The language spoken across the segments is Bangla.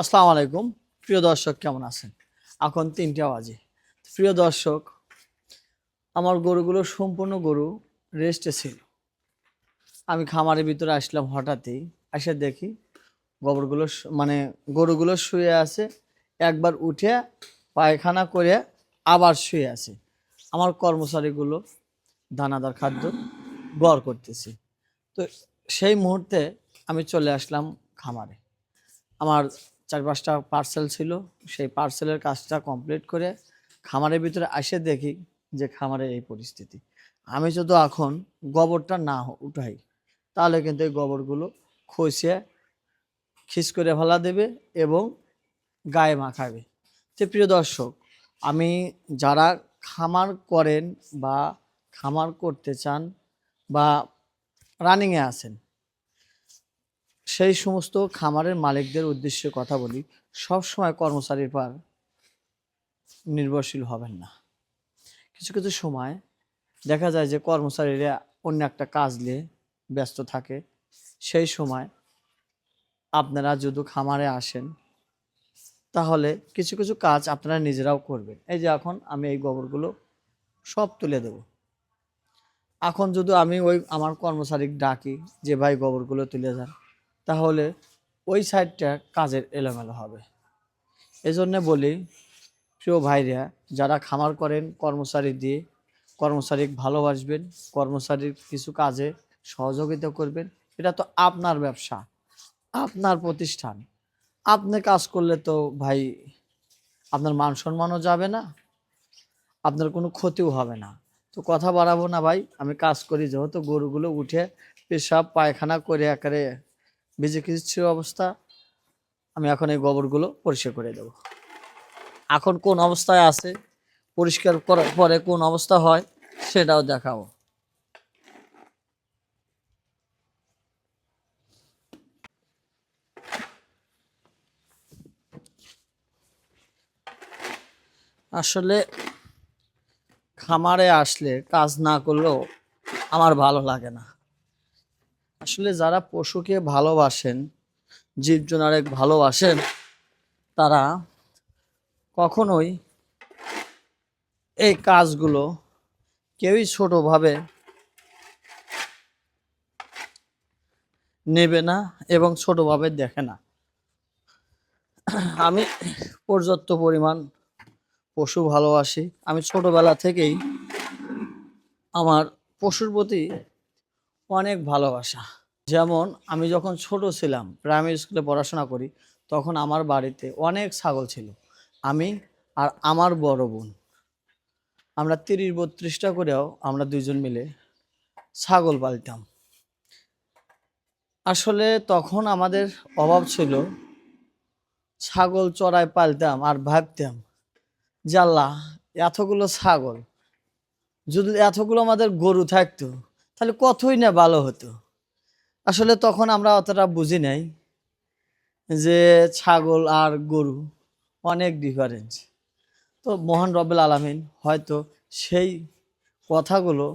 আসসালামু আলাইকুম। প্রিয় দর্শক, কেমন আছেন? এখন তিনটা বাজে। প্রিয় দর্শক, আমার গরুগুলো সম্পূর্ণ গরু রেস্টে ছিল। আমি খামারের ভিতরে আসলাম হঠাৎই। এসে দেখি গোবরগুলো মানে গরুগুলো শুয়ে আছে। একবার উঠে পায়খানা করে আবার শুয়ে আছে। আমার কর্মচারীগুলো দানাদার খাদ্য গড় করতেছি। তো সেই মুহূর্তে আমি চলে আসলাম খামারে। আমার চার পাঁচটা পার্সেল ছিল, সেই পার্সেলের কাজটা কমপ্লিট করে খামারের ভিতরে এসে দেখি যে খামারে এই পরিস্থিতি। আমি যদি এখন গোবরটা না উঠাই, তাহলে কিন্তু এই গোবরগুলো খসিয়ে খিস করে ফেলা দেবে এবং গায়ে মাখাবে। তো প্রিয় দর্শক, আমি যারা খামার করেন বা খামার করতে চান বা রানিংয়ে আছেন সেই সমস্ত খামারের মালিকদের উদ্দেশ্যে কথা বলি, সব সময় কর্মচারীর পার নির্ভরশীল হবেন না। কিছু কিছু সময় দেখা যায় যে কর্মচারীরা অন্য একটা কাজ নিয়ে ব্যস্ত থাকে। সেই সময় আপনারা যদি খামারে আসেন, তাহলে কিছু কিছু কাজ আপনারা নিজেরাও করবেন। এই যে এখন আমি এই গোবরগুলো সব তুলে দেব। এখন যদি আমি ওই আমার কর্মচারী ডাকি যে, ভাই, গোবরগুলো তুলে যান তাহলে ওই সাইডটা কাজের এলোমেলো হবে। এই জন্যে বলি, প্রিয় ভাইরা, যারা খামার করেন, কর্মচারী দিয়ে কর্মচারী ভালোবাসবেন, কর্মচারীর কিছু কাজে সহযোগিতা করবেন, এটা তো আপনার ব্যবসা, আপনার প্রতিষ্ঠান। আপনি কাজ করলে তো ভাই আপনার মান সম্মানও যাবে না, আপনার কোনো ক্ষতিও হবে না। তো কথা বাড়াবো না ভাই, আমি কাজ করি, যেহেতু গরুগুলো উঠে পেশাব, পায়খানা করে একেবারে ভিজে কিছু অবস্থা, আমি এখন এই গোবরগুলো পরিষ্কার করে দেব। এখন কোন অবস্থায় আছে, পরিষ্কার করার পরে কোন অবস্থা হয়, সেটাও দেখাবো। আসলে খামারে আসলে কাজ না করলেও আমার ভালো লাগে না। আসলে যারা পশুকে ভালোবাসেন জীবজনারে ভালোবাসেন, তারা কখনোই এই কাজগুলো কেউই ছোটোভাবে নেবে না এবং ছোটোভাবে দেখে না। আমি পর্যাপ্ত পরিমাণ পশু ভালোবাসি। আমি ছোটোবেলা থেকেই আমার পশুর প্রতি অনেক ভালোবাসা। যেমন আমি যখন ছোট ছিলাম প্রাইমারি স্কুলে পড়াশোনা করি, তখন আমার বাড়িতে অনেক ছাগল ছিল। আমি আর আমার বড় বোন। আমরা তিরিশ বত্রিশটা করেও আমরা দুইজন মিলে ছাগল পালতাম। আসলে তখন আমাদের অভাব ছিল, ছাগল চড়াই পালতাম আর ভাবতাম আল্লাহ, এতগুলো ছাগল, যদি এতগুলো আমাদের গরু থাকতো তাহলে কতই না ভালো হতো? আসলে তখন আমরা অতটা বুঝি নাই যে ছাগল আর গরু অনেক ডিফারেন্স তো মহান রব্বুল আলামিন হয়তো সেই কথাগুলো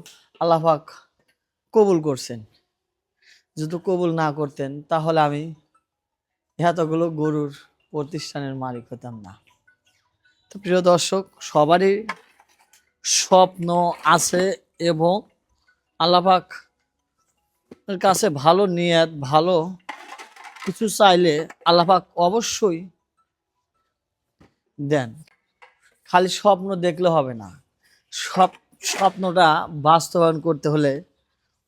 আল্লাহাক কবুল করছেন। যদি কবুল না করতেন, তাহলে আমি এতগুলো গরুর প্রতিষ্ঠানের মালিক হতাম না। তো প্রিয় দর্শক, সবারই স্বপ্ন আছে এবং আল্লাপাক এর কাছে ভালো নিয়াত, ভালো কিছু চাইলে আল্লাপাক অবশ্যই দেন। খালি স্বপ্ন দেখলে হবে না। সব স্বপ্নটা বাস্তবায়ন করতে হলে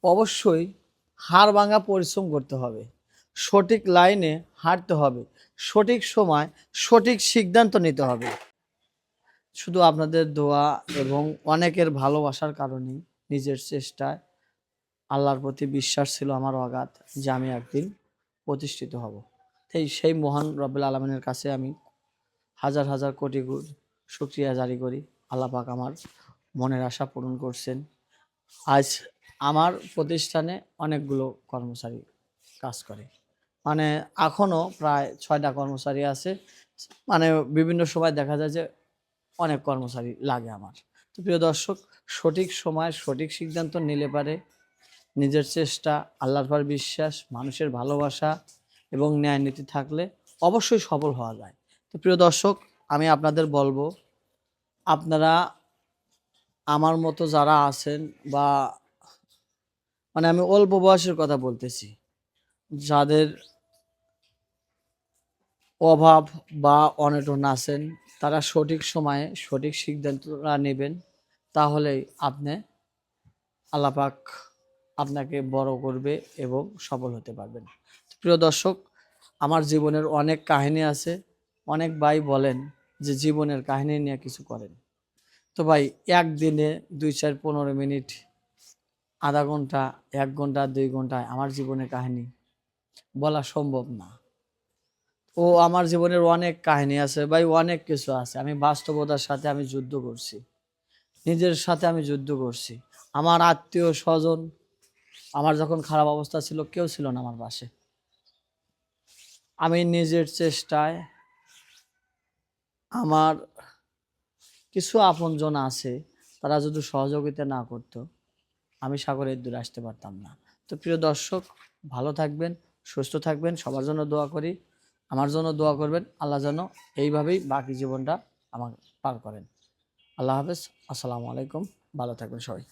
অবশ্যই হাড় ভাঙা পরিশ্রম করতে হবে। সঠিক লাইনে হাঁটতে হবে। সঠিক সময় সঠিক সিদ্ধান্ত নিতে হবে। শুধু আপনাদের দোয়া এবং অনেকের ভালোবাসার কারণেই নিজের চেষ্টায় আল্লাহর প্রতি বিশ্বাস ছিল আমার অগাধ যে আমি একদিন প্রতিষ্ঠিত হব। তাই সেই মহান রব্বুল আলমিনের কাছে আমি হাজার হাজার কোটি শুক্রিয়া জারি করি। আল্লাহ পাক আমার মনের আশা পূরণ করছেন। আজ আমার প্রতিষ্ঠানে অনেকগুলো কর্মচারী কাজ করে। মানে এখনও প্রায় ছয়টা কর্মচারী আছে। মানে বিভিন্ন সময় দেখা যায় যে অনেক কর্মচারী লাগে আমার। প্রিয় দর্শক, সঠিক সময় সঠিক সিদ্ধান্ত নিলে পারে নিজের চেষ্টা, আল্লাহর পর বিশ্বাস, মানুষের ভালোবাসা এবং ন্যায় নীতি থাকলে অবশ্যই সফল হওয়া যায়। তো প্রিয় দর্শক, আমি আপনাদের বলব, আপনারা আমার মতো যারা আছেন বা মানে আমি অল্প বয়সের কথা বলতেছি, যাদের অভাব বা অনটন আছেন, তারা সঠিক সময়ে সঠিক সিদ্ধান্তটা নেবেন। তাহলেই আপনি আল্লাপাক আপনাকে বড় করবে এবং সফল হতে পারবেন। প্রিয় দর্শক, আমার জীবনের অনেক কাহিনী আছে। অনেক ভাই বলেন যে জীবনের কাহিনী নিয়ে কিছু করেন। তো ভাই, একদিনে দুই চার পনেরো মিনিট, আধা ঘণ্টা, এক ঘণ্টা, দুই ঘন্টায় আমার জীবনের কাহিনী বলা সম্ভব না। ও আমার জীবনের অনেক কাহিনী আছে। ভাই, অনেক কিছু আছে। আমি বাস্তবতার সাথে আমি যুদ্ধ করছি। নিজের সাথে আমি যুদ্ধ করছি। আমার আত্মীয় স্বজন, আমার যখন খারাপ অবস্থা ছিল, কেউ ছিল না আমার পাশে। আমি নিজের চেষ্টায় আমার কিছু আপনজন আছে, তারা যদি সহযোগিতা না করতো, আমি সাগরের দূরে আসতে পারতাম না। তো প্রিয় দর্শক, ভালো থাকবেন, সুস্থ থাকবেন, সবার জন্য দোয়া করি। আমার জন্য দোয়া করবেন, আল্লাহ যেন এইভাবেই বাকি জীবনটা আমার পার করেন। আল্লাহ হাফেজ আসসালামু আলাইকুম। ভালো থাকবেন সবাই।